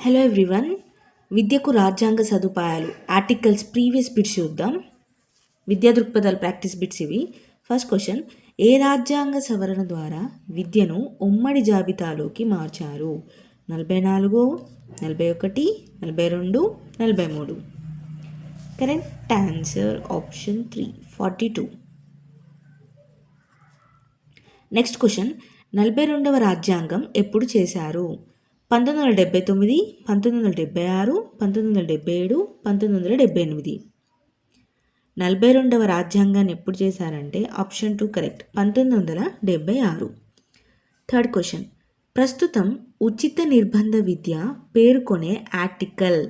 Hello everyone విద్యకు రాజ్యాంగ సదుపాయాలు ఆర్టికల్స్ ప్రీవియస్ బిట్స్ చూద్దాం. విద్యా దృక్పథాలు ప్రాక్టీస్ బిట్స్ ఇవి. ఫస్ట్ క్వశ్చన్ ఏ రాజ్యాంగ సవరణ ద్వారా విద్యను ఉమ్మడి జాబితాలోకి మార్చారు? నలభై నాలుగు నలభై ఒకటి నలభై రెండు నలభై మూడు. Correct answer option three forty two next question నలభై రెండవ రాజ్యాంగం ఎప్పుడు చేశారు? పంతొమ్మిది వందల డెబ్బై తొమ్మిది పంతొమ్మిది వందల డెబ్బై ఆరు పంతొమ్మిది వందల డెబ్బై ఏడు పంతొమ్మిది వందల డెబ్బై ఎనిమిది. నలభై రెండవ రాజ్యాంగాన్ని ఎప్పుడు చేశారంటే ఆప్షన్ టూ కరెక్ట్ పంతొమ్మిది వందల డెబ్బై ఆరు. Third question. ప్రస్తుతం ఉచిత నిర్బంధ విద్య పేర్కొనే article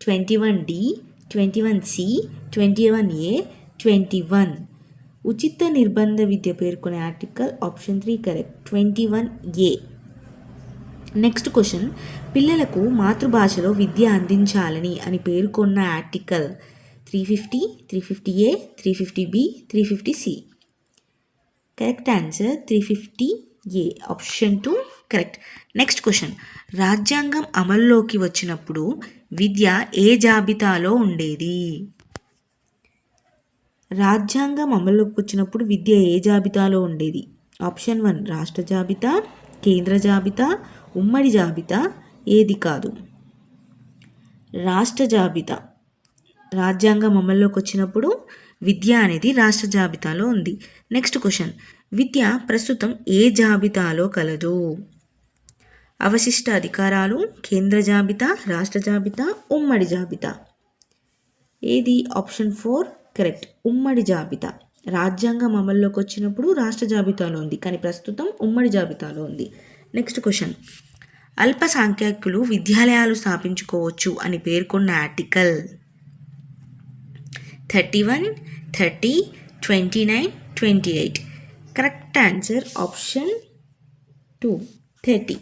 twenty one D twenty one C twenty one A twenty one. ఉచిత నిర్బంధ విద్య పేర్కొనే article option three correct twenty one A. Next question పిల్లలకు మాతృభాషలో విద్య అందించాలని అని పేర్కొన్న article three fifty three fifty A three fifty B three fifty C correct answer three fifty A option two correct next question రాజ్యాంగం అమల్లోకి వచ్చినప్పుడు విద్య ఏ జాబితాలో ఉండేది? రాజ్యాంగం అమల్లోకి వచ్చినప్పుడు విద్య ఏ జాబితాలో ఉండేది? ఆప్షన్ వన్ రాష్ట్ర జాబితా కేంద్ర జాబితా ఉమ్మడి జాబితా? ఏది కాదు. రాష్ట్ర జాబితా. రాజ్యాంగం అమల్లోకి వచ్చినప్పుడు విద్య అనేది రాష్ట్ర జాబితాలో ఉంది. Next question. విద్య ప్రస్తుతం ఏ జాబితాలో కలదు? అవశిష్ట అధికారాలు కేంద్ర జాబితా రాష్ట్ర జాబితా ఉమ్మడి జాబితా. ఏది? Option four. కరెక్ట్. ఉమ్మడి జాబితా. రాజ్యాంగం అమల్లోకి వచ్చినప్పుడు రాష్ట్ర జాబితాలో ఉంది కానీ ప్రస్తుతం ఉమ్మడి జాబితాలో ఉంది. నెక్స్ట్ క్వశ్చన్ అల్పసంఖ్యాకులు విద్యాలయాలు స్థాపించుకోవచ్చు అని పేర్కొన్న article thirty one thirty twenty nine twenty eight correct answer option two thirty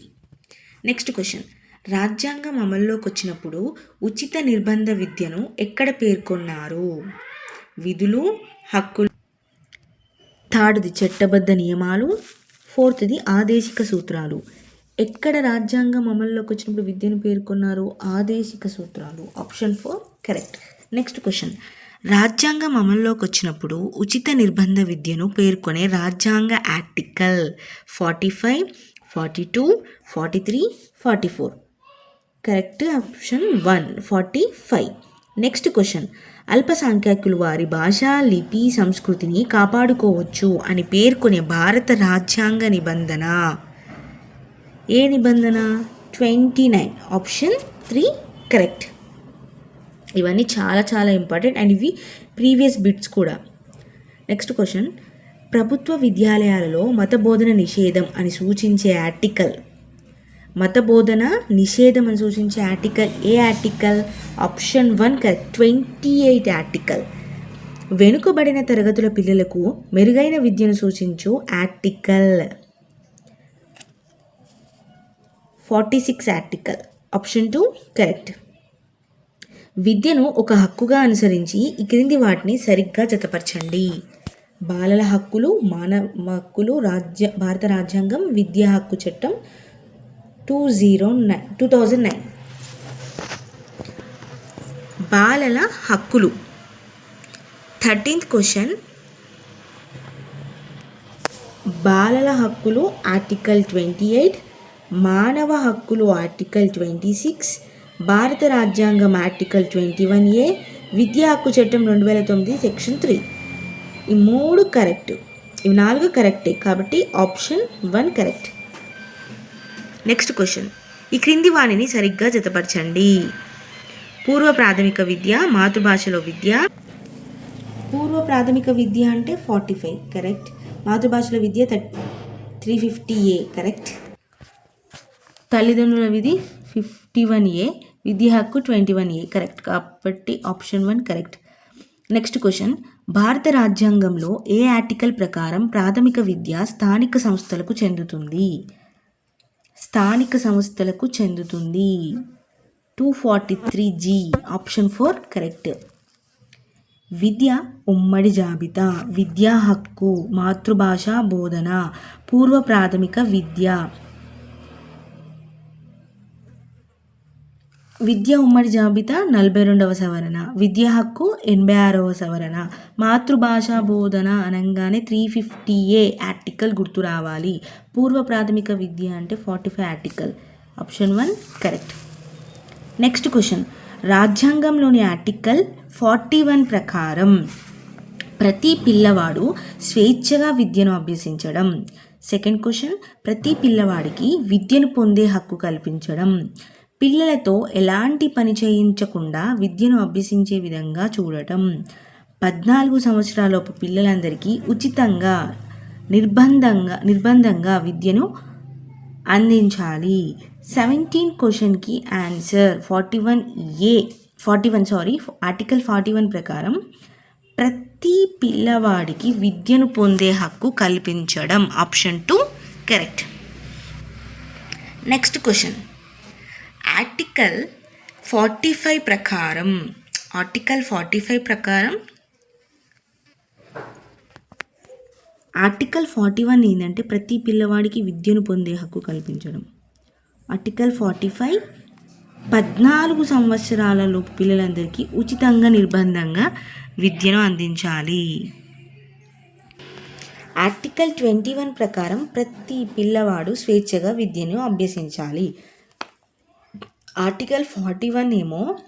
next question రాజ్యాంగం అమల్లోకి వచ్చినప్పుడు ఉచిత నిర్బంధ విద్యను ఎక్కడ పేర్కొన్నారు? విధులు హక్కులు థర్డ్ది చట్టబద్ధ నియమాలు ఫోర్త్ది ఆదేశిక సూత్రాలు. ఎక్కడ రాజ్యాంగం అమల్లోకి వచ్చినప్పుడు విద్యను పేర్కొన్నారు ఆదేశిక సూత్రాలు. Option four correct. Next question. రాజ్యాంగం అమల్లోకి వచ్చినప్పుడు ఉచిత నిర్బంధ విద్యను పేర్కొనే రాజ్యాంగ article forty five forty two forty three forty four. Correct option one forty five. Next question అల్పసంఖ్యాకులు వారి భాష లిపి సంస్కృతిని కాపాడుకోవచ్చు అని పేర్కొనే భారత రాజ్యాంగ నిబంధన. ఏ నిబంధన? Twenty nine option three correct ఇవన్నీ చాలా చాలా ఇంపార్టెంట్ అండ్ ఇవి ప్రీవియస్ బిట్స్ కూడా. నెక్స్ట్ క్వశ్చన్ ప్రభుత్వ విద్యాలయాలలో మత బోధన నిషేధం అని సూచించే ఆర్టికల్ మత బోధన నిషేధం అని సూచించే ఆర్టికల్ ఏ article option one correct twenty eight article వెనుకబడిన తరగతుల పిల్లలకు మెరుగైన విద్యను సూచించు article forty six article option two correct విద్యను ఒక హక్కుగా అనుసరించి ఈ క్రింది వాటిని సరిగ్గా జతపరచండి. బాలల హక్కులు మానవ హక్కులు రాజ్య భారత రాజ్యాంగం విద్యా హక్కు చట్టం two zero nine two thousand nine బాలల హక్కులు. థర్టీన్త్ క్వశ్చన్ బాలల హక్కులు ఆర్టికల్ ట్వంటీ ఎయిట్ మానవ హక్కులు ఆర్టికల్ ట్వంటీ సిక్స్ భారత రాజ్యాంగం ఆర్టికల్ ట్వంటీ వన్ ఏ విద్యా హక్కు చట్టం రెండు వేల తొమ్మిది సెక్షన్ త్రీ ఈ మూడు కరెక్ట్ ఇవి నాలుగు కరెక్టే కాబట్టి option one correct next question ఈ క్రింది వాణిని సరిగ్గా జతపరచండి. పూర్వ ప్రాథమిక విద్య మాతృభాషలో విద్య. పూర్వ ప్రాథమిక విద్య అంటే ఫార్టీ ఫైవ్ కరెక్ట్ మాతృభాషలో విద్య త్రీ ఫిఫ్టీ ఏ కరెక్ట్ తల్లిదండ్రుల విధి ఫిఫ్టీ వన్ ఏ విద్య హక్కు ట్వంటీ వన్ ఏ కరెక్ట్ కాబట్టి option one correct next question భారత రాజ్యాంగంలో ఏ ఆర్టికల్ ప్రకారం ప్రాథమిక విద్య స్థానిక సంస్థలకు చెందుతుంది? స్థానిక సంస్థలకు చెందుతుంది. Two forty three G option four correct విద్య ఉమ్మడి జాబితా విద్యా హక్కు మాతృభాష బోధన పూర్వ ప్రాథమిక విద్య. విద్య ఉమ్మడి జాబితా నలభై రెండవ సవరణ. విద్య హక్కు ఎనభై ఆరవ సవరణ. మాతృభాషా బోధన అనగానే త్రీ ఫిఫ్టీ ఏ ఆర్టికల్ గుర్తు రావాలి. పూర్వ ప్రాథమిక విద్య అంటే forty five article. Option one correct. Next question. రాజ్యాంగంలోని ఆర్టికల్ ఫార్టీ వన్ ప్రకారం ప్రతి పిల్లవాడు స్వేచ్ఛగా విద్యను అభ్యసించడం. Second question. ప్రతి పిల్లవాడికి విద్యను పొందే హక్కు కల్పించడం. పిల్లలతో ఎలాంటి పని చేయించకుండా విద్యను అభ్యసించే విధంగా చూడటం. పద్నాలుగు సంవత్సరాలలోపు పిల్లలందరికీ ఉచితంగా నిర్బంధంగా నిర్బంధంగా విద్యను అందించాలి. సెవెంటీన్ క్వశ్చన్కి answer forty one A forty one sorry article forty one ప్రకారం ప్రతి పిల్లవాడికి విద్యను పొందే హక్కు కల్పించడం. Option two correct. Next question. Article forty five ప్రకారం. ఆర్టికల్ ఫార్టీ ఫైవ్ ప్రకారం ఆర్టికల్ ఫార్టీ వన్ ఏంటంటే ప్రతి పిల్లవాడికి విద్యను పొందే హక్కు కల్పించడం. ఆర్టికల్ ఫార్టీ ఫైవ్ పద్నాలుగు సంవత్సరాలలోపు పిల్లలందరికీ ఉచితంగా నిర్బంధంగా విద్యను అందించాలి. ఆర్టికల్ ట్వంటీ వన్ ప్రకారం ప్రతి పిల్లవాడు స్వేచ్ఛగా విద్యను అభ్యసించాలి. ఆర్టికల్ ఫార్టీ వన్ ఏమో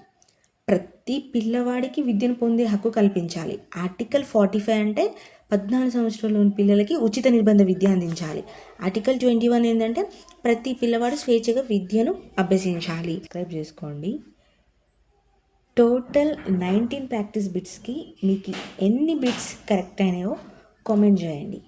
ప్రతి పిల్లవాడికి విద్యను పొందే హక్కు కల్పించాలి. ఆర్టికల్ ఫార్టీ ఫైవ్ అంటే పద్నాలుగు సంవత్సరాలలోని పిల్లలకి ఉచిత నిర్బంధ విద్య అందించాలి. ఆర్టికల్ ట్వంటీ వన్ ఏంటంటే ప్రతి పిల్లవాడు స్వేచ్ఛగా విద్యను అభ్యసించాలి. సబ్స్క్రైబ్ చేసుకోండి. టోటల్ నైన్టీన్ ప్రాక్టీస్ బిట్స్కి మీకు ఎన్ని బిట్స్ కరెక్ట్ అయినాయో కామెంట్ చేయండి.